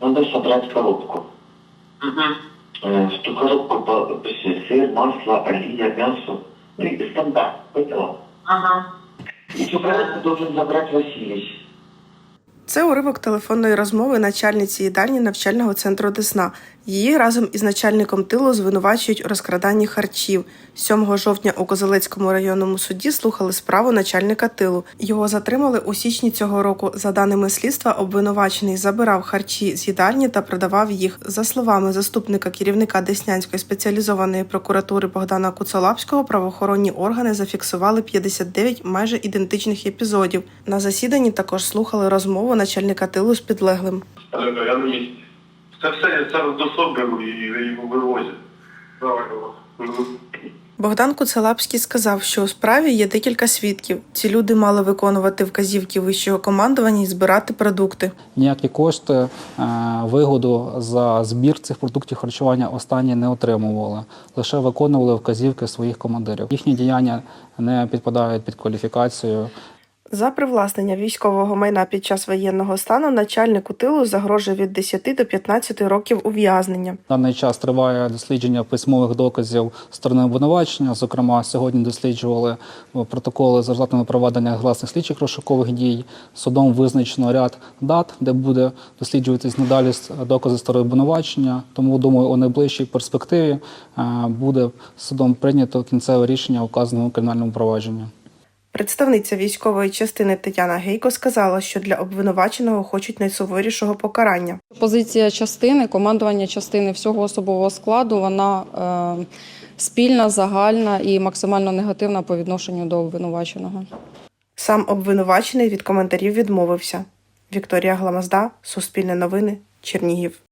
Надо собрать коробку. Угу. Э, В ту коробку по- сыр, масло, оливье, мясо. Ну и стандарт, поняла? Ага. И эту коробку должен забрать Василий. Це уривок телефонної розмови начальниці їдальні навчального центру Десна. Її разом із начальником тилу звинувачують у розкраданні харчів. 7 жовтня у Козелецькому районному суді слухали справу начальника тилу. Його затримали у січні цього року. За даними слідства, обвинувачений забирав харчі з їдальні та продавав їх. За словами заступника керівника Деснянської спеціалізованої прокуратури Богдана Куцолапського, правоохоронні органи зафіксували 59 майже ідентичних епізодів. На засіданні також слухали розмову начальника тилу з підлеглим. Це все це до собору і його вивозять. Угу. Богдан Куцелапський сказав, що у справі є декілька свідків. Ці люди мали виконувати вказівки вищого командування і збирати продукти. Ніякі кошти, е, вигоду за збір цих продуктів харчування останні не отримували, лише виконували вказівки своїх командирів. Їхні діяння не підпадають під кваліфікацію За привласнення військового майна під час воєнного стану начальнику тилу загрожує від 10 до 15 років ув'язнення. Даний час триває дослідження письмових доказів сторони обвинувачення. Зокрема, сьогодні досліджували протоколи за результатами проведення гласних слідчих розшукових дій. Судом визначено ряд дат, де буде досліджуватись надалі докази сторони обвинувачення. Тому думаю, у найближчій перспективі е, буде судом прийнято кінцеве рішення у вказаному кримінальному провадженні. Представниця військової частини Тетяна Гейко сказала, що для обвинуваченого хочуть найсуворішого покарання. Позиція частини, командування частини всього особового складу, вона е, спільна, загальна і максимально негативна по відношенню до обвинуваченого. Сам обвинувачений від коментарів відмовився. Вікторія Гламазда, Суспільне новини, Чернігів.